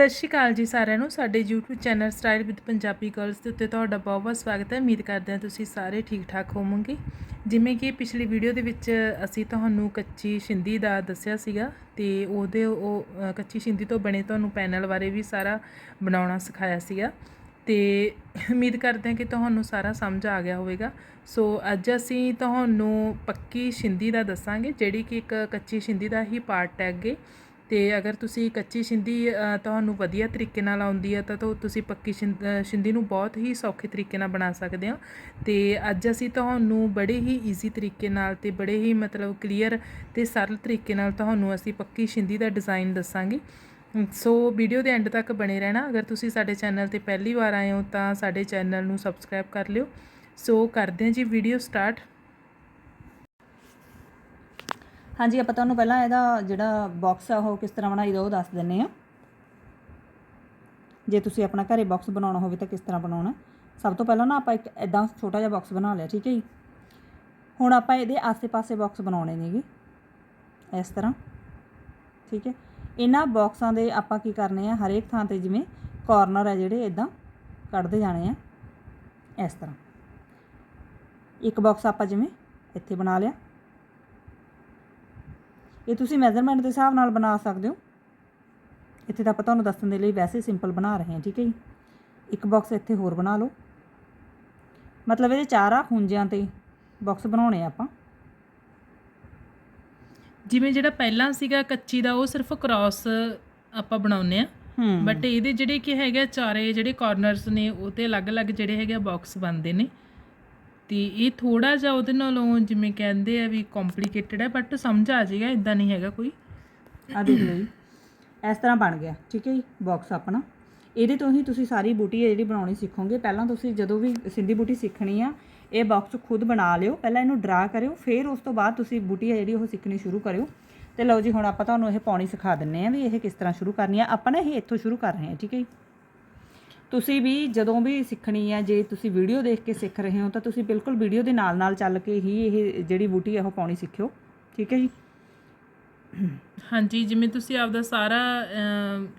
ਸਤਿ ਸ਼੍ਰੀ ਅਕਾਲ ਜੀ ਸਾਰਿਆਂ ਨੂੰ। ਸਾਡੇ YouTube channel style with Punjabi girls ਦੇ ਉੱਤੇ ਤੁਹਾਡਾ ਬਹੁਤ-ਬਹੁਤ ਸਵਾਗਤ ਹੈ। ਉਮੀਦ ਕਰਦੇ ਹਾਂ ਤੁਸੀਂ ਸਾਰੇ ਠੀਕ-ਠਾਕ ਹੋਵੋਗੇ। ਜਿਵੇਂ ਕਿ ਪਿਛਲੀ ਵੀਡੀਓ ਦੇ ਵਿੱਚ ਅਸੀਂ ਤੁਹਾਨੂੰ ਕੱਚੀ ਸ਼ਿੰਦੀ ਦਾ ਦੱਸਿਆ ਸੀਗਾ ਤੇ ਉਹਦੇ ਉਹ ਕੱਚੀ ਛਿੰਦੀ ਤੋਂ ਬਣੇ ਤੁਹਾਨੂੰ ਪੈਨਲ ਬਾਰੇ ਵੀ ਸਾਰਾ ਬਣਾਉਣਾ ਸਿਖਾਇਆ ਸੀਗਾ। ਤੇ ਉਮੀਦ ਕਰਦੇ ਹਾਂ ਕਿ ਤੁਹਾਨੂੰ ਸਾਰਾ ਸਮਝ ਆ ਗਿਆ ਹੋਵੇਗਾ। ਸੋ ਅੱਜ ਅਸੀਂ ਤੁਹਾਨੂੰ ਪੱਕੀ ਛਿੰਦੀ ਦਾ ਦੱਸਾਂਗੇ, ਜਿਹੜੀ ਕਿ ਇੱਕ ਕੱਚੀ ਛਿੰਦੀ ਦਾ ਹੀ ਪਾਰਟ ਹੈ ਅੱਗੇ। ਅਤੇ ਅਗਰ ਤੁਸੀਂ ਕੱਚੀ ਸ਼ਿੰਦੀ ਤੁਹਾਨੂੰ ਵਧੀਆ ਤਰੀਕੇ ਨਾਲ ਆਉਂਦੀ ਹੈ ਤਾਂ ਤੁਸੀਂ ਪੱਕੀ ਸ਼ਿੰਦ- ਅ, ਨੂੰ ਬਹੁਤ ਹੀ ਸੌਖੇ ਤਰੀਕੇ ਨਾਲ ਬਣਾ ਸਕਦੇ ਹੋ। ਅਤੇ ਅੱਜ ਅਸੀਂ ਤੁਹਾਨੂੰ ਬੜੇ ਹੀ ਈਜ਼ੀ ਤਰੀਕੇ ਨਾਲ ਅਤੇ ਬੜੇ ਹੀ ਮਤਲਬ ਕਲੀਅਰ ਅਤੇ ਸਰਲ ਤਰੀਕੇ ਨਾਲ ਤੁਹਾਨੂੰ ਅਸੀਂ ਪੱਕੀ ਸ਼ਿੰਦੀ ਦਾ ਡਿਜ਼ਾਈਨ ਦੱਸਾਂਗੇ। ਸੋ ਵੀਡੀਓ ਦੇ ਐਂਡ ਤੱਕ ਬਣੇ ਰਹਿਣਾ। ਅਗਰ ਤੁਸੀਂ ਸਾਡੇ ਚੈਨਲ ਤੇ ਪਹਿਲੀ ਵਾਰ ਆਏ ਹੋ ਤਾਂ ਸਾਡੇ ਚੈਨਲ ਨੂੰ ਸਬਸਕ੍ਰਾਈਬ ਕਰ ਲਿਓ। ਸੋ ਕਰਦੇ ਹਾਂ ਜੀ ਵੀਡੀਓ ਸਟਾਰਟ ਹਾਂਜੀ, ਆਪਾਂ ਤੁਹਾਨੂੰ ਪਹਿਲਾਂ ਇਹਦਾ ਜਿਹੜਾ ਬਾਕਸ ਆ, ਉਹ ਕਿਸ ਤਰ੍ਹਾਂ ਬਣਾਈਦਾ, ਉਹ ਦੱਸ ਦਿੰਨੇ ਆ ਜੇ ਤੁਸੀਂ ਆਪਣਾ ਘਰੇ ਬਾਕਸ ਬਣਾਉਣਾ ਹੋਵੇ ਤਾਂ ਕਿਸ ਤਰ੍ਹਾਂ ਬਣਾਉਣਾ। ਸਭ ਤੋਂ ਪਹਿਲਾਂ ਨਾ ਆਪਾਂ ਇੱਕ ਐਦਾਂ ਛੋਟਾ ਜਿਹਾ ਬਾਕਸ ਬਣਾ ਲਿਆ, ਠੀਕ ਹੈ ਜੀ। ਹੁਣ ਆਪਾਂ ਇਹਦੇ ਆਸੇ-ਪਾਸੇ ਬਾਕਸ ਬਣਾਉਣੇ ਨੇਗੇ ਇਸ ਤਰ੍ਹਾਂ, ਠੀਕ ਹੈ। ਇਹਨਾਂ ਬਾਕਸਾਂ ਦੇ ਆਪਾਂ ਕੀ ਕਰਨੇ ਆ, ਹਰੇਕ ਥਾਂ ਤੇ ਜਿਵੇਂ ਕਾਰਨਰ ਆ ਜਿਹੜੇ ਇਦਾਂ ਕੱਢਦੇ ਜਾਣੇ ਆ, ਇਸ ਤਰ੍ਹਾਂ। ਇੱਕ ਬਾਕਸ ਆਪਾਂ ਜਿਵੇਂ ਇੱਥੇ ਬਣਾ ਲਿਆ। ਇਹ ਤੁਸੀਂ ਮੈਜ਼ਰਮੈਂਟ ਦੇ ਹਿਸਾਬ ਨਾਲ ਬਣਾ ਸਕਦੇ ਹੋ। ਇੱਥੇ ਤਾਂ ਆਪਾਂ ਤੁਹਾਨੂੰ ਦੱਸਣ ਦੇ ਲਈ ਵੈਸੇ ਸਿੰਪਲ ਬਣਾ ਰਹੇ ਹਾਂ ਠੀਕ ਹੈ ਜੀ। ਇੱਕ ਬਾਕਸ ਇੱਥੇ ਹੋਰ ਬਣਾ ਲਓ। ਮਤਲਬ ਇਹਦੇ ਚਾਰ ਆ ਖੁੰਝਿਆਂ ਤੇ ਬਾਕਸ ਬਣਾਉਣੇ ਆ ਆਪਾਂ। ਜਿਵੇਂ ਜਿਹੜਾ ਪਹਿਲਾਂ ਸੀਗਾ ਕੱਚੀ ਦਾ ਉਹ ਸਿਰਫ ਕ੍ਰਾਸ ਆਪਾਂ ਬਣਾਉਨੇ ਆ ਹੂੰ। ਬਟ ਇਹਦੇ ਜਿਹੜੇ ਕਿ ਹੈਗੇ ਚਾਰੇ ਜਿਹੜੇ ਕਾਰਨਰਸ ਨੇ ਉਹ ਤੇ ਅਲੱਗ-ਅਲੱਗ ਜਿਹੜੇ ਹੈਗੇ ਬਾਕਸ ਬਣਦੇ ਨੇ। ਤੇ ਇਹ ਥੋੜਾ ਜਿਹਾ ਉਹਦੇ ਨਾਲੋਂ ਜਿਵੇਂ ਕਹਿੰਦੇ ਆ ਵੀ ਕੰਪਲਿਕੇਟਡ ਹੈ ਬਟ ਸਮਝ ਆ ਜਾਏਗਾ ਇਦਾਂ ਨਹੀਂ ਹੈਗਾ ਕੋਈ। ਆ ਦੇਖ ਲਓ ਜੀ। ਇਸ ਤਰ੍ਹਾਂ ਬਣ ਗਿਆ, ਠੀਕ ਹੈ ਜੀ ਬਾਕਸ ਆਪਣਾ। ਇਹਦੇ ਤੋਂ ਹੀ ਤੁਸੀਂ ਸਾਰੀ ਬੂਟੀ ਹੈ ਜਿਹੜੀ ਬਣਾਉਣੀ ਸਿੱਖੋਗੇ। ਪਹਿਲਾਂ ਤੁਸੀਂ ਜਦੋਂ ਵੀ ਸਿੰਧੀ ਬੂਟੀ ਸਿੱਖਣੀ ਆ, ਇਹ ਬਾਕਸ ਖੁਦ ਬਣਾ ਲਿਓ। ਪਹਿਲਾਂ ਇਹਨੂੰ ਡਰਾ ਕਰਿਓ, ਫਿਰ ਉਸ ਤੋਂ ਬਾਅਦ ਤੁਸੀਂ ਬੂਟੀ ਹੈ ਜਿਹੜੀ ਉਹ ਸਿੱਖਣੀ ਸ਼ੁਰੂ ਕਰਿਓ। ਤੇ ਲਓ ਜੀ, ਹੁਣ ਆਪਾਂ ਤੁਹਾਨੂੰ ਇਹ ਪਾਉਣੀ ਸਿਖਾ ਦਿੰਨੇ ਆ ਵੀ ਇਹ ਕਿਸ ਤਰ੍ਹਾਂ ਸ਼ੁਰੂ ਕਰਨੀ ਆ। ਆਪਾਂ ਨਾ ਇਹ ਇੱਥੋਂ ਸ਼ੁਰੂ ਕਰ ਰਹੇ ਹਾਂ, ਠੀਕ ਹੈ ਜੀ। ਤੁਸੀਂ ਵੀ ਜਦੋਂ ਵੀ ਸਿੱਖਣੀ ਹੈ ਜੇ ਤੁਸੀਂ ਵੀਡੀਓ ਦੇਖ ਕੇ ਸਿੱਖ ਰਹੇ ਹੋ ਤਾਂ ਤੁਸੀਂ ਬਿਲਕੁਲ ਵੀਡੀਓ ਦੇ ਨਾਲ ਨਾਲ ਚੱਲ ਕੇ ਹੀ ਇਹ ਜਿਹੜੀ ਬੂਟੀ ਹੈ ਉਹ ਪਾਉਣੀ ਸਿੱਖਿਓ। ਠੀਕ ਹੈ ਜੀ? ਹਾਂਜੀ ਜਿਵੇਂ ਤੁਸੀਂ ਆਪਦਾ ਸਾਰਾ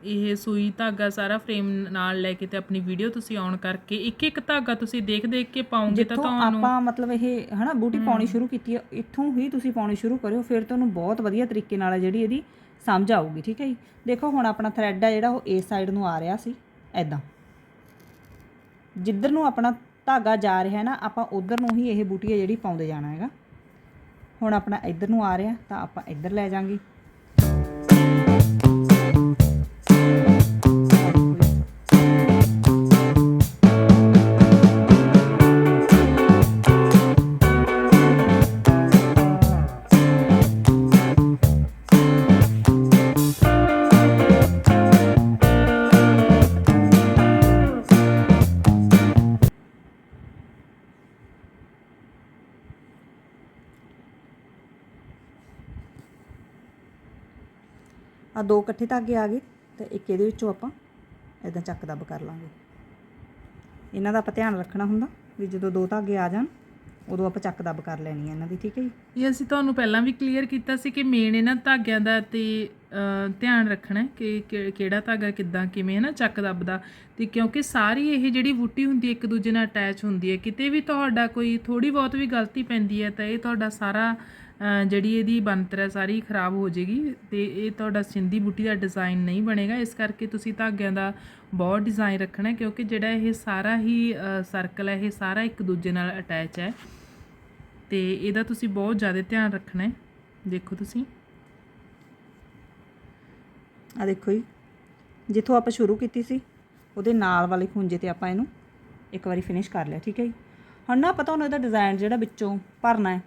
ਇਹ ਸੂਈ ਧਾਗਾ ਸਾਰਾ ਫਰੇਮ ਨਾਲ ਲੈ ਕੇ ਤੇ ਆਪਣੀ ਵੀਡੀਓ ਤੁਸੀਂ ਔਨ ਕਰਕੇ ਇੱਕ ਇੱਕ ਧਾਗਾ ਤੁਸੀਂ ਦੇਖ ਦੇਖ ਕੇ ਪਾਉਂਗੇ ਤਾਂ ਜਿੱਥੋਂ ਤੁਹਾਨੂੰ ਆਪਾਂ ਮਤਲਬ ਇਹ ਹਨਾ ਬੂਟੀ ਪਾਉਣੀ ਸ਼ੁਰੂ ਕੀਤੀ ਹੈ ਇੱਥੋਂ ਹੀ ਤੁਸੀਂ ਪਾਉਣੀ ਸ਼ੁਰੂ ਕਰਿਓ ਫਿਰ ਤੁਹਾਨੂੰ ਬਹੁਤ ਵਧੀਆ ਤਰੀਕੇ ਨਾਲ ਜਿਹੜੀ ਇਹਦੀ ਸਮਝ ਆਊਗੀ। ਠੀਕ ਹੈ ਜੀ? ਦੇਖੋ ਹੁਣ ਆਪਣਾ ਥ੍ਰੈਡ ਆ ਜਿਹੜਾ ਉਹ ਇਸ ਸਾਈਡ ਨੂੰ ਆ ਰਿਹਾ ਸੀ ਐਦਾਂ ਜਿੱਧਰ ਨੂੰ ਆਪਣਾ ਧਾਗਾ ਜਾ ਰਿਹਾ ਨਾ, ਆਪਾਂ ਉਧਰ ਨੂੰ ਹੀ ਇਹ ਬੂਟੀ ਹੈ ਜਿਹੜੀ ਪਾਉਂਦੇ ਜਾਣਾ ਹੈਗਾ। ਹੁਣ ਆਪਣਾ ਇੱਧਰ ਨੂੰ ਆ ਰਿਹਾ, ਤਾਂ ਆਪਾਂ ਇੱਧਰ ਲੈ ਜਾਾਂਗੇ। ਆ ਦੋ ਇਕੱਠੇ ਧਾਗੇ ਆ ਗਏ ਤੇ ਇੱਕ ਇਹਦੇ ਵਿੱਚੋਂ ਆਪਾਂ ਇਦਾਂ ਚੱਕ ਦੱਬ ਕਰ ਲਾਂਗੇ। ਇਹਨਾਂ ਦਾ ਆਪਾਂ ਧਿਆਨ ਰੱਖਣਾ ਹੁੰਦਾ ਵੀ ਜਦੋਂ ਦੋ ਧਾਗੇ ਆ ਜਾਣ, ਉਦੋਂ ਆਪਾਂ ਚੱਕ ਦੱਬ ਕਰ ਲੈਣੀ ਹੈ ਇਹਨਾਂ ਦੀ, ਠੀਕ ਹੈ ਜੀ? ਇਹ ਅਸੀਂ ਤੁਹਾਨੂੰ ਪਹਿਲਾਂ ਵੀ ਕਲੀਅਰ ਕੀਤਾ ਸੀ ਕਿ ਮੇਨ ਇਹਨਾਂ ਧਾਗਿਆਂ ਦਾ ਤੇ ਧਿਆਨ ਰੱਖਣਾ ਕਿ ਕਿਹੜਾ ਧਾਗਾ ਕਿੱਦਾਂ ਕਿਵੇਂ ਹੈ ਨਾ ਚੱਕ ਦੱਬਦਾ। ਤੇ ਕਿਉਂਕਿ ਸਾਰੀ ਇਹ ਜਿਹੜੀ ਬੂਟੀ ਹੁੰਦੀ ਹੈ, ਇੱਕ ਦੂਜੇ ਨਾਲ ਅਟੈਚ ਹੁੰਦੀ ਹੈ। ਕਿਤੇ ਵੀ ਤੁਹਾਡਾ ਕੋਈ ਥੋੜੀ ਬਹੁਤ ਵੀ ਗਲਤੀ ਪੈਂਦੀ ਹੈ, ਤਾਂ ਇਹ ਤੁਹਾਡਾ ਸਾਰਾ ਜਿਹੜੀ ਇਹਦੀ ਬਣਤਰ ਹੈ ਸਾਰੀ ਖਰਾਬ ਹੋ ਜਾਏਗੀ ਤੇ ਇਹ ਤੁਹਾਡਾ ਸਿੰਧੀ ਬੂਟੀ ਦਾ ਡਿਜ਼ਾਈਨ ਨਹੀਂ ਬਣੇਗਾ। ਇਸ ਕਰਕੇ ਤੁਸੀਂ ਧਾਗਿਆਂ ਦਾ ਬਹੁਤ ਡਿਜ਼ਾਈਨ ਰੱਖਣਾ ਕਿਉਂਕਿ ਜਿਹੜਾ ਇਹ ਸਾਰਾ ਹੀ ਸਰਕਲ ਹੈ, ਇਹ ਸਾਰਾ ਇੱਕ ਦੂਜੇ ਨਾਲ ਅਟੈਚ ਹੈ। ਤੇ ਇਹਦਾ ਤੁਸੀਂ ਬਹੁਤ ਜ਼ਿਆਦਾ ਧਿਆਨ ਰੱਖਣਾ ਹੈ। ਦੇਖੋ ਤੁਸੀਂ। ਆ ਦੇਖੋ ਜੀ। ਜਿੱਥੋਂ ਆਪਾਂ ਸ਼ੁਰੂ ਕੀਤੀ ਸੀ, ਉਹਦੇ ਨਾਲ ਵਾਲੇ ਖੁੰਝੇ ਤੇ ਆਪਾਂ ਇਹਨੂੰ ਇੱਕ ਵਾਰੀ ਫਿਨਿਸ਼ ਕਰ ਲਿਆ, ਠੀਕ ਹੈ ਜੀ। ਹੁਣ ਨਾ ਆਪਾਂ ਤੁਹਾਨੂੰ ਇਹਦਾ ਡਿਜ਼ਾਈਨ ਜਿਹੜਾ ਵਿੱਚੋਂ ਭਰਨਾ ਹੈ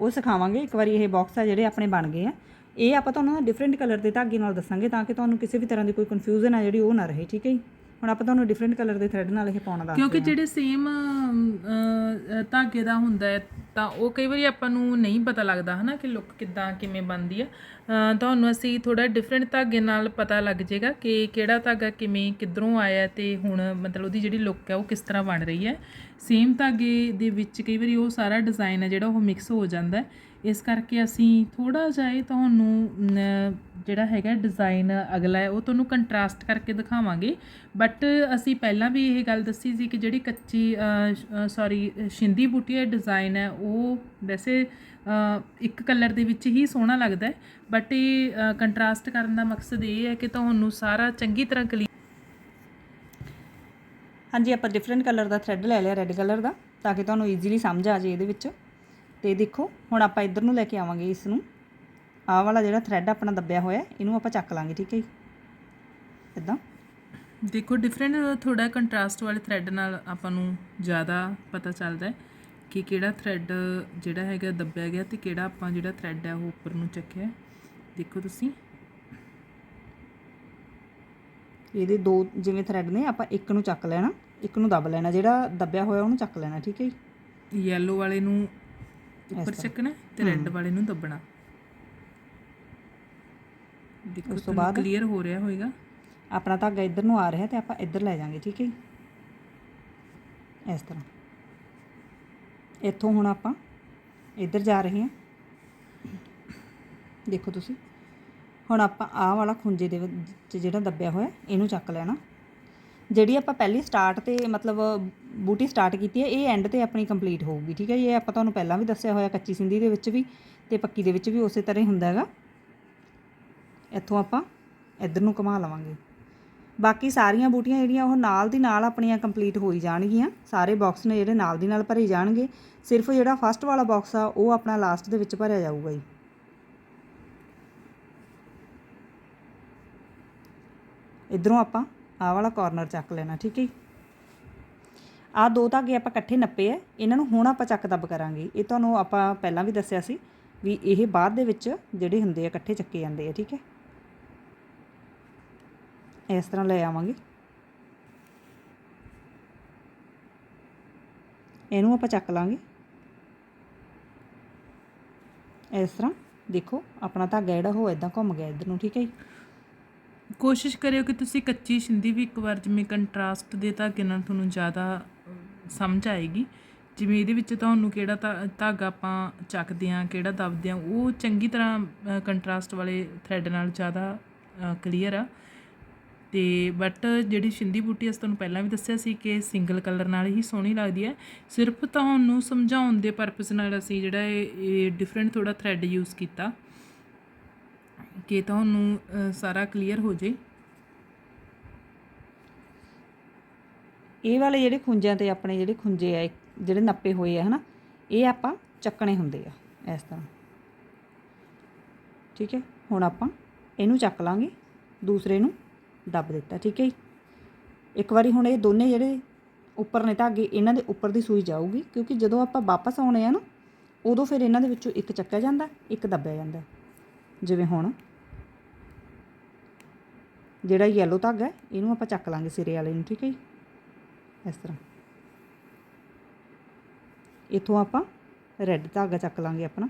ਉਹ ਸਿਖਾਵਾਂਗੇ। ਇੱਕ ਵਾਰੀ ਇਹ ਬਾਕਸ ਆ ਜਿਹੜੇ ਆਪਣੇ ਬਣ ਗਏ ਆ। ਇਹ ਆਪਾਂ ਤੁਹਾਨੂੰ ਡਿਫਰੈਂਟ ਕਲਰ ਦੇ ਧਾਗੇ ਨਾਲ ਦੱਸਾਂਗੇ ਤਾਂ ਕਿ ਤੁਹਾਨੂੰ ਕਿਸੇ ਵੀ ਤਰ੍ਹਾਂ ਦੀ ਕੋਈ ਕਨਫਿਊਜ਼ਨ ਆ ਜਿਹੜੀ ਉਹ ਨਾ ਰਹੇ। ਠੀਕ ਹੈ ਜੀ? ਹੁਣ ਆਪਾਂ ਤੁਹਾਨੂੰ ਡਿਫਰੈਂਟ ਕਲਰ ਦੇ ਥ੍ਰੈਡ ਨਾਲ ਇਹ ਪਾਉਣਾ ਦੱਸ ਕਿਉਂਕਿ ਜਿਹੜੇ ਸੇਮ ਧਾਗੇ ਦਾ ਹੁੰਦਾ ਹੈ ਤਾਂ ਉਹ ਕਈ ਵਾਰੀ ਆਪਾਂ ਨੂੰ ਨਹੀਂ ਪਤਾ ਲੱਗਦਾ ਹਨਾ ਕਿ ਲੁੱਕ ਕਿੱਦਾਂ ਕਿਵੇਂ ਬਣਦੀ ਅ, ਤੁਹਾਨੂੰ ਅਸੀਂ ਥੋੜਾ ਡਿਫਰੈਂਟ ਧਾਗੇ ਨਾਲ ਪਤਾ ਲੱਗ ਜਾਏਗਾ ਕਿ ਕਿਹੜਾ ਧਾਗਾ ਕਿਵੇਂ ਕਿੱਧਰੋਂ ਆਇਆ ਤੇ ਹੁਣ ਮਤਲਬ ਉਹਦੀ ਜਿਹੜੀ ਲੁੱਕ ਹੈ ਉਹ ਕਿਸ ਤਰ੍ਹਾਂ ਬਣ ਰਹੀ ਹੈ। ਸੇਮ ਧਾਗੇ ਦੇ ਵਿੱਚ ਕਈ ਵਾਰੀ ਉਹ ਸਾਰਾ ਡਿਜ਼ਾਈਨ ਹੈ ਜਿਹੜਾ ਉਹ ਮਿਕਸ ਹੋ ਜਾਂਦਾ ਹੈ। ਇਸ ਕਰਕੇ ਅਸੀਂ ਥੋੜ੍ਹਾ ਜਿਹਾ ਇਹ ਤੁਹਾਨੂੰ ਜਿਹੜਾ ਹੈਗਾ ਡਿਜ਼ਾਈਨ ਅਗਲਾ ਹੈ, ਉਹ ਤੁਹਾਨੂੰ ਕੰਟਰਾਸਟ ਕਰਕੇ ਦਿਖਾਵਾਂਗੇ। ਬਟ ਅਸੀਂ ਪਹਿਲਾਂ ਵੀ ਇਹ ਗੱਲ ਦੱਸੀ ਸੀ ਕਿ ਜਿਹੜੀ ਕੱਚੀ ਸੌਰੀ ਸ਼ਿੰਦੀ ਬੂਟੀ ਦਾ ਡਿਜ਼ਾਈਨ ਹੈ, ਉਹ ਵੈਸੇ ਇੱਕ ਕਲਰ ਦੇ ਵਿੱਚ ਹੀ ਸੋਹਣਾ ਲੱਗਦਾ ਹੈ। ਬਟ ਇਹ ਕੰਟਰਾਸਟ ਕਰਨ ਦਾ ਮਕਸਦ ਇਹ ਹੈ ਕਿ ਤੁਹਾਨੂੰ ਸਾਰਾ ਚੰਗੀ ਤਰ੍ਹਾਂ ਕਲੀ ਹਾਂਜੀ, ਆਪਾਂ ਡਿਫਰੈਂਟ ਕਲਰ ਦਾ ਥ੍ਰੈਡ ਲੈ ਲਿਆ ਰੈੱਡ ਕਲਰ ਦਾ, ਤਾਂ ਕਿ ਤੁਹਾਨੂੰ ਈਜ਼ੀਲੀ ਸਮਝ ਆ ਜਾਏ ਇਹਦੇ ਵਿੱਚ। ਤੇ ਦੇਖੋ ਹੁਣ ਆਪਾਂ ਇੱਧਰ ਨੂੰ ਲੈ ਕੇ ਆਵਾਂਗੇ ਇਸ ਨੂੰ ਆਹ ਵਾਲਾ ਜਿਹੜਾ ਥ੍ਰੈਡ ਆਪਣਾ ਦੱਬਿਆ ਹੋਇਆ ਇਹਨੂੰ ਆਪਾਂ ਚੱਕ ਲਾਂਗੇ ਠੀਕ ਹੈ ਜੀ? ਇਦਾਂ। ਦੇਖੋ ਡਿਫਰੈਂਟ ਥੋੜਾ ਕੰਟਰਾਸਟ ਵਾਲੇ ਥ੍ਰੈਡ ਨਾਲ ਆਪਾਂ ਨੂੰ ਜ਼ਿਆਦਾ ਪਤਾ ਚੱਲਦਾ ਹੈ ਕਿ ਕਿਹੜਾ ਥ੍ਰੈਡ ਜਿਹੜਾ ਹੈਗਾ ਦੱਬਿਆ ਗਿਆ ਤੇ ਕਿਹੜਾ ਆਪਾਂ ਜਿਹੜਾ ਥ੍ਰੈਡ ਹੈ ਉਹ ਉੱਪਰ ਨੂੰ ਚੱਕਿਆ। ਦੇਖੋ ਤੁਸੀਂ। ਇਹਦੇ ਦੋ ਜਿਵੇਂ ਥ੍ਰੈਡ ਨੇ ਆਪਾਂ ਇੱਕ ਨੂੰ ਚੱਕ ਲੈਣਾ ਇੱਕ ਨੂੰ ਦੱਬ ਲੈਣਾ ਜਿਹੜਾ ਦੱਬਿਆ ਹੋਇਆ ਉਹਨੂੰ ਚੱਕ ਲੈਣਾ ਠੀਕ ਹੈ ਜੀ? ਯੈਲੋ ਵਾਲੇ ਨੂੰ ਉੱਪਰ ਚੱਕਣਾ ਤੇ ਰੈੱਡ ਵਾਲੇ ਨੂੰ ਦੱਬਣਾ। ਦੇਖੋ ਉਸ ਤੋਂ ਬਾਅਦ? ਕਲੀਅਰ ਹੋ ਰਿਹਾ ਹੋਵੇਗਾ ਆਪਣਾ ਧਾਗਾ ਇੱਧਰ ਨੂੰ ਆ ਰਿਹਾ ਤੇ ਆਪਾਂ ਇੱਧਰ ਲੈ ਜਾਾਂਗੇ ਠੀਕ ਹੈ ਇਸ ਤਰ੍ਹਾਂ। ਇੱਥੋਂ ਹੁਣ ਆਪਾਂ ਇੱਧਰ ਜਾ ਰਹੇ ਹਾਂ। ਦੇਖੋ ਤੁਸੀਂ। ਹੁਣ ਆਪਾਂ ਆਹ ਵਾਲਾ ਖੁੰਝੇ ਦੇ ਵਿੱਚ ਜਿਹੜਾ ਦੱਬਿਆ ਹੋਇਆ ਇਹਨੂੰ ਚੱਕ ਲੈਣਾ। ਜਿਹੜੀ ਆਪਾਂ ਪਹਿਲੀ ਸਟਾਰਟ ਤੇ ਮਤਲਬ ਬੂਟੀ ਸਟਾਰਟ ਕੀਤੀ ਹੈ, ਇਹ ਐਂਡ ਤੇ ਆਪਣੀ ਕੰਪਲੀਟ ਹੋਊਗੀ, ਠੀਕ ਹੈ? ਜੀ ਇਹ ਆਪਾਂ ਤੁਹਾਨੂੰ ਪਹਿਲਾਂ ਵੀ ਦੱਸਿਆ ਹੋਇਆ, ਕੱਚੀ ਸਿੰਧੀ ਦੇ ਵਿੱਚ ਵੀ ਤੇ ਪੱਕੀ ਦੇ ਵਿੱਚ ਵੀ ਉਸੇ ਤਰ੍ਹਾਂ ਹੀ ਹੁੰਦਾ ਹੈਗਾ। ਇੱਥੋਂ ਆਪਾਂ ਇੱਧਰ ਨੂੰ ਘੁਮਾ ਲਵਾਂਗੇ। ਬਾਕੀ ਸਾਰੀਆਂ ਬੂਟੀਆਂ ਜਿਹੜੀਆਂ, ਉਹ ਨਾਲ ਦੀ ਨਾਲ ਆਪਣੀਆਂ ਕੰਪਲੀਟ ਹੋਈ ਜਾਣਗੀਆਂ। ਸਾਰੇ ਬਾਕਸ ਨੇ ਜਿਹੜੇ ਨਾਲ ਦੀ ਨਾਲ ਭਰੇ ਜਾਣਗੇ। ਸਿਰਫ ਜਿਹੜਾ ਫਸਟ ਵਾਲਾ ਬਾਕਸ ਆ, ਉਹ ਆਪਣਾ ਲਾਸਟ ਦੇ ਵਿੱਚ ਭਰਿਆ ਜਾਊਗਾ ਜੀ। ਇਧਰੋਂ ਆਪਾਂ ਆਹ ਵਾਲਾ ਕਾਰਨਰ ਚੱਕ ਲੈਣਾ, ਠੀਕ ਹੈ ਜੀ? ਆਹ ਦੋ ਧਾਗੇ ਆਪਾਂ ਇਕੱਠੇ ਨੱਪੇ ਆ, ਇਹਨਾਂ ਨੂੰ ਹੁਣ ਆਪਾਂ ਚੱਕ ਦੱਬ ਕਰਾਂਗੇ। ਇਹ ਤੁਹਾਨੂੰ ਆਪਾਂ ਪਹਿਲਾਂ ਵੀ ਦੱਸਿਆ ਸੀ ਵੀ ਇਹ ਬਾਅਦ ਦੇ ਵਿੱਚ ਜਿਹੜੇ ਹੁੰਦੇ ਆ, ਇਕੱਠੇ ਚੱਕੇ ਜਾਂਦੇ ਆ, ਠੀਕ ਹੈ? ਇਸ ਤਰ੍ਹਾਂ ਲੈ ਆਵਾਂਗੇ। ਇਹਨੂੰ ਆਪਾਂ ਚੱਕ ਲਾਂਗੇ। ਇਸ ਤਰ੍ਹਾਂ ਦੇਖੋ, ਆਪਣਾ ਧਾਗਾ ਜਿਹੜਾ ਉਹ ਇਦਾਂ ਘੁੰਮ ਗਿਆ ਇਧਰ ਨੂੰ, ਠੀਕ ਹੈ ਜੀ? ਕੋਸ਼ਿਸ਼ ਕਰਿਓ ਕਿ ਤੁਸੀਂ ਕੱਚੀ ਸਿੰਧੀ ਵੀ ਇੱਕ ਵਾਰ ਜਿਵੇਂ ਕੰਟਰਾਸਟ ਦੇ ਧਾਗੇ ਨਾਲ ਤੁਹਾਨੂੰ ਜ਼ਿਆਦਾ ਸਮਝ ਆਏਗੀ। ਜਿਵੇਂ ਇਹਦੇ ਵਿੱਚ ਤੁਹਾਨੂੰ ਕਿਹੜਾ ਧਾ- ਧਾਗਾ ਆਪਾਂ ਚੱਕਦੇ ਆ ਕਿਹੜਾ ਦੱਬਦੇ ਆ ਉਹ ਚੰਗੀ ਤਰ੍ਹਾਂ ਕੰਟਰਾਸਟ ਵਾਲੇ ਥ੍ਰੈਡ ਨਾਲ ਜ਼ਿਆਦਾ ਕਲੀਅਰ ਆ। ਤੇ ਬਟ ਜਿਹੜੀ ਸਿੰਧੀ ਬੂਟੀ ਅਸੀਂ ਤੁਹਾਨੂੰ ਪਹਿਲਾਂ ਵੀ ਦੱਸਿਆ ਸੀ ਕਿ ਸਿੰਗਲ ਕਲਰ ਨਾਲ ਹੀ ਸੋਹਣੀ ਲੱਗਦੀ ਹੈ, ਸਿਰਫ ਤੁਹਾਨੂੰ ਸਮਝਾਉਣ ਦੇ ਪਰਪਸ ਨਾਲ ਅਸੀਂ ਜਿਹੜਾ ਇਹ ਡਿਫਰੈਂਟ ਥੋੜਾ ਥ੍ਰੈਡ ਯੂਜ਼ ਕੀਤਾ। ਕਿ ਤੁਹਾਨੂੰ ਸਾਰਾ ਕਲੀਅਰ ਹੋ ਜੇ। ਇਹ ਵਾਲੇ ਜਿਹੜੇ ਖੁੰਝਿਆਂ ਤੇ ਆਪਣੇ ਜਿਹੜੇ ਖੁੰਝੇ ਆ ਜਿਹੜੇ ਨੱਪੇ ਹੋਏ ਆ, ਹਨਾ, ਇਹ ਆਪਾਂ ਚੱਕਣੇ ਹੁੰਦੇ ਆ ਇਸ ਤਰ੍ਹਾਂ। ਠੀਕ ਹੈ? ਹੁਣ ਆਪਾਂ ਇਹਨੂੰ ਚੱਕ ਲਾਂਗੇ, ਦੂਸਰੇ ਨੂੰ ਦੱਬ ਦਿੱਤਾ, ਠੀਕ ਹੈ ਜੀ? ਇੱਕ ਵਾਰੀ ਹੁਣ ਇਹ ਦੋਨੇ ਜਿਹੜੇ ਉੱਪਰ ਨੇ ਧਾਗੇ, ਇਹਨਾਂ ਦੇ ਉੱਪਰ ਦੀ ਸੂਈ ਜਾਊਗੀ, ਕਿਉਂਕਿ ਜਦੋਂ ਆਪਾਂ ਵਾਪਸ ਆਉਣੇ ਆ ਨਾ, ਉਦੋਂ ਫਿਰ ਇਹਨਾਂ ਦੇ ਵਿੱਚੋਂ ਇੱਕ ਚੱਕਿਆ ਜਾਂਦਾ, ਇੱਕ ਦੱਬਿਆ ਜਾਂਦਾ। ਜਿਵੇਂ ਹੁਣ। ਜਿਹੜਾ ਯੈਲੋ ਧਾਗਾ ਹੈ, ਇਹਨੂੰ ਆਪਾਂ ਚੱਕ ਲਾਂਗੇ ਸਿਰੇ ਵਾਲੇ ਨੂੰ ਠੀਕ ਹੈ ਜੀ? ਇਸ ਤਰ੍ਹਾਂ। ਇਥੋਂ ਆਪਾਂ ਰੈੱਡ ਧਾਗਾ ਚੱਕ ਲਾਂਗੇ ਆਪਣਾ।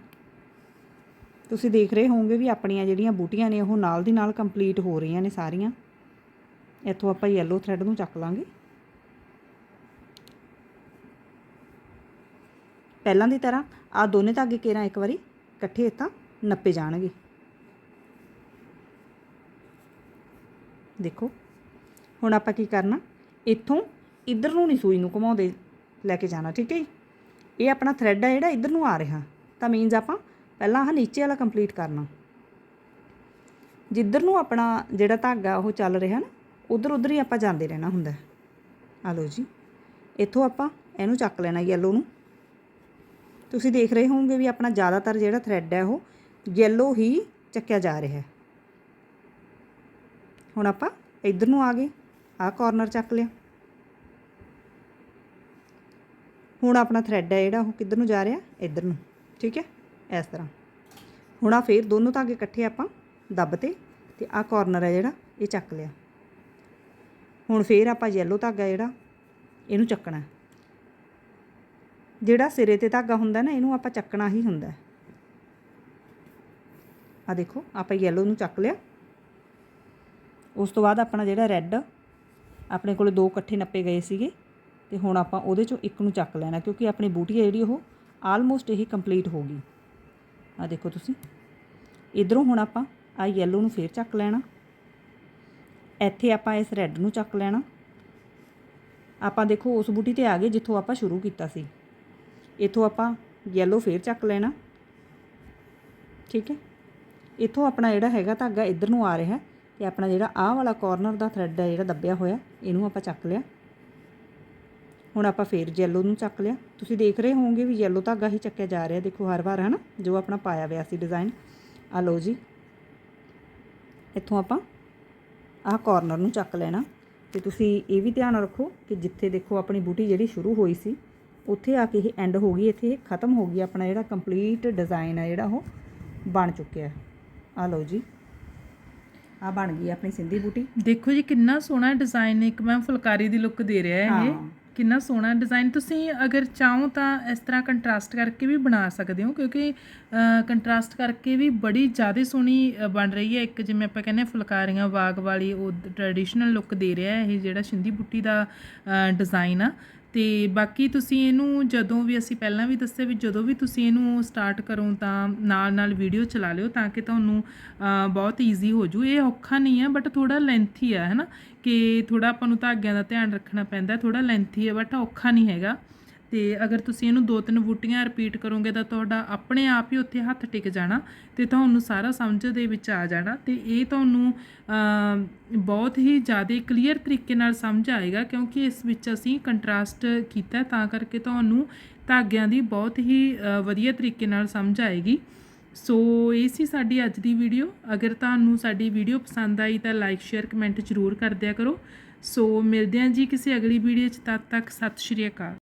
ਤੁਸੀਂ ਦੇਖ ਰਹੇ ਹੋਵੋਗੇ ਵੀ ਆਪਣੀਆਂ ਜਿਹੜੀਆਂ ਬੂਟੀਆਂ ਨੇ ਉਹ ਨਾਲ ਦੀ ਨਾਲ ਕੰਪਲੀਟ ਹੋ ਰਹੀਆਂ ਨੇ ਸਾਰੀਆਂ। ਇਥੋਂ ਆਪਾਂ ਯੈਲੋ ਥ੍ਰੈਡ ਨੂੰ ਚੱਕ ਲਾਂਗੇ। ਪਹਿਲਾਂ ਦੀ ਤਰ੍ਹਾਂ ਆ ਦੋਨੇ ਧਾਗੇ ਕੇਰਾਂ ਇੱਕ ਵਾਰੀ ਇਕੱਠੇ ਤਾਂ ਨੱਪੇ ਜਾਣਗੇ। ਦੇਖੋ, ਹੁਣ ਆਪਾਂ ਕੀ ਕਰਨਾ? ਇੱਥੋਂ ਇੱਧਰ ਨੂੰ ਨਹੀਂ ਸੂਈ ਨੂੰ ਘੁਮਾਉਂਦੇ ਲੈ ਕੇ ਜਾਣਾ, ਠੀਕ ਹੈ ਜੀ? ਇਹ ਆਪਣਾ ਥ੍ਰੈਡ ਹੈ ਜਿਹੜਾ ਇੱਧਰ ਨੂੰ ਆ ਰਿਹਾ। ਤਾਂ ਮੀਨਸ ਆਪਾਂ ਪਹਿਲਾਂ ਆਹ ਨੀਚੇ ਵਾਲਾ ਕੰਪਲੀਟ ਕਰਨਾ। ਜਿੱਧਰ ਨੂੰ ਆਪਣਾ ਜਿਹੜਾ ਧਾਗਾ ਉਹ ਚੱਲ ਰਿਹਾ ਨਾ, ਉਧਰ ਉਧਰ ਹੀ ਆਪਾਂ ਜਾਂਦੇ ਰਹਿਣਾ ਹੁੰਦਾ। ਆ ਲਓ ਜੀ। ਇੱਥੋਂ ਆਪਾਂ ਇਹਨੂੰ ਚੱਕ ਲੈਣਾ ਯੈਲੋ ਨੂੰ। ਤੁਸੀਂ ਦੇਖ ਰਹੇ ਹੋਵੋਗੇ ਵੀ ਆਪਣਾ ਜ਼ਿਆਦਾਤਰ ਜਿਹੜਾ ਥ੍ਰੈਡ ਹੈ ਉਹ ਯੈਲੋ ਹੀ ਚੱਕਿਆ ਜਾ ਰਿਹਾ। ਹੈ ਹੁਣ ਆਪਾਂ ਇੱਧਰ ਨੂੰ ਆ ਗਏ, ਆਹ ਕਾਰਨਰ ਚੱਕ ਲਿਆ। ਹੁਣ ਆਪਣਾ ਥਰੈਡ ਹੈ ਜਿਹੜਾ, ਉਹ ਕਿੱਧਰ ਨੂੰ ਜਾ ਰਿਹਾ? ਇੱਧਰ ਨੂੰ, ਠੀਕ ਹੈ? ਇਸ ਤਰ੍ਹਾਂ। ਹੁਣ ਆ ਫੇਰ ਦੋਨੋਂ ਧਾਗੇ ਇਕੱਠੇ ਆਪਾਂ ਦੱਬ ਤੇ ਤੇ ਆਹ ਕਾਰਨਰ ਹੈ ਜਿਹੜਾ, ਇਹ ਚੱਕ ਲਿਆ। ਹੁਣ ਫੇਰ ਆਪਾਂ ਯੈਲੋ ਧਾਗਾ ਜਿਹੜਾ, ਇਹਨੂੰ ਚੱਕਣਾ ਜਿਹੜਾ ਸਿਰੇ ਤੇ ਧਾਗਾ ਹੁੰਦਾ ਨਾ, ਇਹਨੂੰ ਆਪਾਂ ਚੱਕਣਾ ਹੀ ਹੁੰਦਾ ਆ ਦੇਖੋ, ਆਪਾਂ ਯੈਲੋ ਨੂੰ ਚੱਕ ਲਿਆ। ਉਸ ਤੋਂ ਬਾਅਦ ਆਪਣਾ ਜਿਹੜਾ ਰੈੱਡ ਆਪਣੇ ਕੋਲ ਦੋ ਇਕੱਠੇ ਨੱਪੇ ਗਏ ਸੀਗੇ ਤੇ ਹੁਣ ਆਪਾਂ ਉਹਦੇ ਚੋਂ ਇੱਕ ਨੂੰ ਚੱਕ ਲੈਣਾ ਕਿਉਂਕਿ ਆਪਣੀ ਬੂਟੀ ਹੈ ਜਿਹੜੀ ਉਹ ਆਲਮੋਸਟ ਇਹ ਕੰਪਲੀਟ ਹੋ ਗਈ। ਆ ਦੇਖੋ ਤੁਸੀਂ। ਇਧਰੋਂ ਹੁਣ ਆਪਾਂ ਆ ਯੈਲੋ ਨੂੰ ਫੇਰ ਚੱਕ ਲੈਣਾ। ਇੱਥੇ ਆਪਾਂ ਇਸ ਰੈੱਡ ਨੂੰ ਚੱਕ ਲੈਣਾ। ਆਪਾਂ ਦੇਖੋ ਉਸ ਬੂਟੀ ਤੇ ਆ ਗਏ ਜਿੱਥੋਂ ਆਪਾਂ ਸ਼ੁਰੂ ਕੀਤਾ ਸੀ। ਇੱਥੋਂ ਆਪਾਂ ਯੈਲੋ ਫੇਰ ਚੱਕ ਲੈਣਾ। ਠੀਕ ਹੈ। ਇੱਥੋਂ ਆਪਣਾ ਜਿਹੜਾ ਹੈਗਾ ਧਾਗਾ ਇੱਧਰ ਨੂੰ ਆ ਰਿਹਾ। ਤੇ ਆਪਣਾ ਜਿਹੜਾ ਆਹ ਵਾਲਾ ਕਾਰਨਰ ਦਾ ਥਰੈਡ ਹੈ, ਜਿਹੜਾ ਦੱਬਿਆ ਹੋਇਆ, ਇਹਨੂੰ ਆਪਾਂ ਚੱਕ ਲਿਆ। ਹੁਣ ਆਪਾਂ ਫੇਰ ਯੈਲੋ ਨੂੰ ਚੱਕ ਲਿਆ। ਤੁਸੀਂ ਦੇਖ ਰਹੇ ਹੋਵੋਗੇ ਵੀ ਯੈਲੋ ਧਾਗਾ ਹੀ ਚੱਕਿਆ ਜਾ ਰਿਹਾ, ਦੇਖੋ ਹਰ ਵਾਰ, ਹਨਾ? ਜੋ ਆਪਣਾ ਪਾਇਆ ਹੋਇਆ ਸੀ ਡਿਜ਼ਾਈਨ ਆ ਲਓ ਜੀ। ਇੱਥੋਂ ਆਪਾਂ ਆਹ ਕਾਰਨਰ ਨੂੰ ਚੱਕ ਲੈਣਾ। ਤੇ ਤੁਸੀਂ ਇਹ ਵੀ ਧਿਆਨ ਰੱਖੋ ਕਿ ਜਿੱਥੇ ਦੇਖੋ ਆਪਣੀ ਬੂਟੀ ਜਿਹੜੀ ਸ਼ੁਰੂ ਹੋਈ ਸੀ, ਉੱਥੇ ਆ ਕੇ ਇਹ ਐਂਡ ਹੋ ਗਈ, ਇੱਥੇ ਇਹ ਖਤਮ ਹੋ ਗਈ। ਆਪਣਾ ਜਿਹੜਾ ਕੰਪਲੀਟ ਡਿਜ਼ਾਈਨ ਹੈ ਜਿਹੜਾ ਉਹ ਬਣ ਚੁੱਕਿਆ ਆ ਲਓ ਜੀ। ਆ ਬਣ ਗਈ ਆਪਣੀ ਸਿੰਧੀ ਬੂਟੀ। ਦੇਖੋ ਜੀ ਕਿੰਨਾ ਸੋਹਣਾ ਡਿਜ਼ਾਈਨ ਇੱਕ ਮੈਂ ਫੁਲਕਾਰੀ ਦੀ ਲੁੱਕ ਦੇ ਰਿਹਾ ਹੈ। ਇਹ। ਕਿੰਨਾ ਸੋਹਣਾ ਡਿਜ਼ਾਈਨ ਤੁਸੀਂ ਅਗਰ ਚਾਹੋ ਤਾਂ ਇਸ ਤਰ੍ਹਾਂ ਕੰਟਰਾਸਟ ਕਰਕੇ ਵੀ ਬਣਾ ਸਕਦੇ ਹੋ ਕਿਉਂਕਿ ਕੰਟਰਾਸਟ ਕਰਕੇ ਵੀ ਬੜੀ ਜ਼ਿਆਦਾ ਸੋਹਣੀ ਬਣ ਰਹੀ ਹੈ। ਇੱਕ ਜਿਵੇਂ ਆਪਾਂ ਕਹਿੰਦੇ ਫੁਲਕਾਰੀਆਂ ਬਾਗ ਵਾਲੀ ਉਹ ਟ੍ਰੈਡੀਸ਼ਨਲ ਲੁੱਕ ਦੇ ਰਿਹਾ ਹੈ ਇਹ ਜਿਹੜਾ ਸਿੰਧੀ ਬੁੱਟੀ ਦਾ ਡਿਜ਼ਾਈਨ ਆ। ਤੇ ਬਾਕੀ ਤੁਸੀਂ ਇਹਨੂੰ ਜਦੋਂ ਵੀ ਅਸੀਂ ਪਹਿਲਾਂ ਵੀ ਦੱਸਿਆ ਵੀ ਜਦੋਂ ਵੀ ਤੁਸੀਂ ਇਹਨੂੰ ਸਟਾਰਟ ਕਰੋ ਤਾਂ ਨਾਲ ਨਾਲ ਵੀਡੀਓ ਚਲਾ ਲਿਓ ਤਾਂ ਕਿ ਤੁਹਾਨੂੰ ਬਹੁਤ ਈਜ਼ੀ ਹੋ ਜੂ। ਇਹ ਔਖਾ ਨਹੀਂ ਹੈ ਬਟ ਥੋੜਾ ਲੈਂਥੀ ਹੈ, ਹੈਨਾ? ਕਿ ਥੋੜਾ ਆਪਾਂ ਨੂੰ ਧਾਗਿਆਂ ਦਾ ਧਿਆਨ ਰੱਖਣਾ ਪੈਂਦਾ ਥੋੜਾ ਲੈਂਥੀ ਹੈ ਬਟ ਔਖਾ ਨਹੀਂ ਹੈਗਾ। ਤੇ ਅਗਰ ਤੁਸੀਂ ਇਹਨੂੰ ਦੋ ਤਿੰਨ ਬੂਟੀਆਂ ਰਿਪੀਟ ਕਰੋਗੇ ਤਾਂ ਤੁਹਾਡਾ ਆਪਣੇ ਆਪ ਹੀ ਉੱਥੇ ਹੱਥ ਟਿਕ ਜਾਣਾ ਤੇ ਤੁਹਾਨੂੰ ਸਾਰਾ ਸਮਝ ਦੇ ਵਿੱਚ ਆ ਜਾਣਾ ਤੇ ਇਹ ਤੁਹਾਨੂੰ ਬਹੁਤ ਹੀ ਜ਼ਿਆਦਾ ਕਲੀਅਰ ਤਰੀਕੇ ਨਾਲ ਸਮਝ ਆਏਗਾ ਕਿਉਂਕਿ ਇਸ ਵਿੱਚ ਅਸੀਂ ਕੰਟਰਾਸਟ ਕੀਤਾ ਤਾਂ ਕਰਕੇ ਤੁਹਾਨੂੰ ਧਾਗਿਆਂ ਦੀ ਬਹੁਤ ਹੀ ਵਧੀਆ ਤਰੀਕੇ ਨਾਲ ਸਮਝ ਆਏਗੀ। ਸੋ ਇਹ ਸੀ ਸਾਡੀ ਅੱਜ ਦੀ ਵੀਡੀਓ ਅਗਰ ਤੁਹਾਨੂੰ ਸਾਡੀ ਵੀਡੀਓ ਪਸੰਦ ਆਈ ਤਾਂ ਲਾਈਕ ਸ਼ੇਅਰ ਕਮੈਂਟ ਜ਼ਰੂਰ ਕਰ ਦਿਆ ਕਰੋ। ਸੋ ਮਿਲਦੇ ਹਾਂ ਜੀ ਕਿਸੇ ਅਗਲੀ ਵੀਡੀਓ 'ਚ। ਤਦ ਤੱਕ ਸਤਿ ਸ਼੍ਰੀ ਅਕਾਲ।